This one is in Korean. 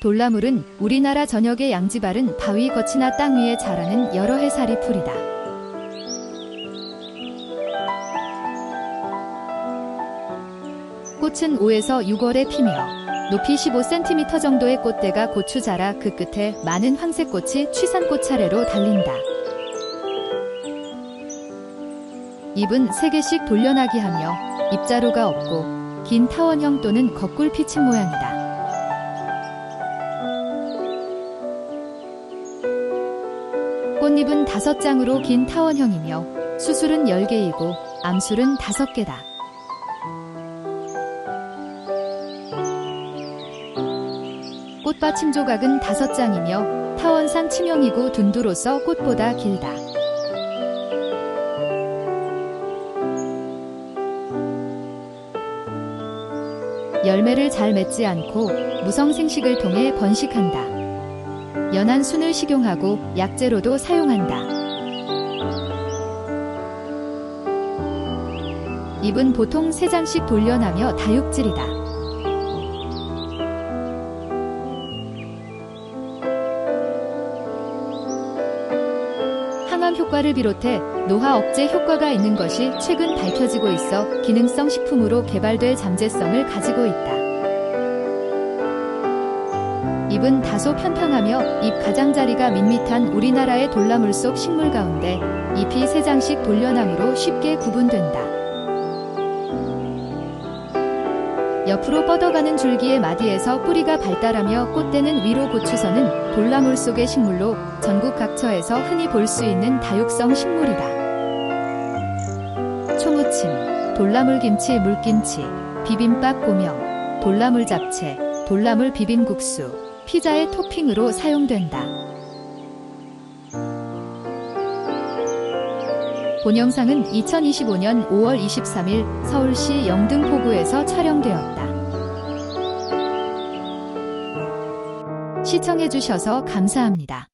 돌나물은 우리나라 전역의 양지바른 바위 거치나 땅 위에 자라는 여러 해살이 풀이다. 꽃은 5에서 6월에 피며 높이 15cm 정도의 꽃대가 고추 자라 그 끝에 많은 황색꽃이 취산꽃 차례로 달린다. 잎은 3개씩 돌려나기 하며 잎자루가 없고 긴 타원형 또는 거꿀 피친 모양이다. 꽃잎은 다섯 장으로 긴 타원형이며 수술은 10개이고 암술은 5개다. 꽃받침 조각은 다섯 장이며 타원상 치명이고 둔두로서 꽃보다 길다. 열매를 잘 맺지 않고 무성생식을 통해 번식한다. 연한 순을 식용하고 약재로도 사용한다. 잎은 보통 세장씩 돌려나며 다육질이다. 항암 효과를 비롯해 노화 억제 효과가 있는 것이 최근 밝혀지고 있어 기능성 식품으로 개발될 잠재성을 가지고 있다. 잎은 다소 편평하며 잎 가장자리가 밋밋한 우리나라의 돌나물 속 식물 가운데 잎이 세 장씩 돌려나무로 쉽게 구분된다. 옆으로 뻗어가는 줄기의 마디에서 뿌리가 발달하며 꽃대는 위로 고추서는 돌나물 속의 식물로 전국 각처에서 흔히 볼 수 있는 다육성 식물이다. 초무침, 돌나물 김치 물김치, 비빔밥 고명, 돌나물 잡채, 돌나물 비빔국수, 피자의 토핑으로 사용된다. 본 영상은 2025년 5월 23일 서울시 영등포구에서 촬영되었다. 시청해주셔서 감사합니다.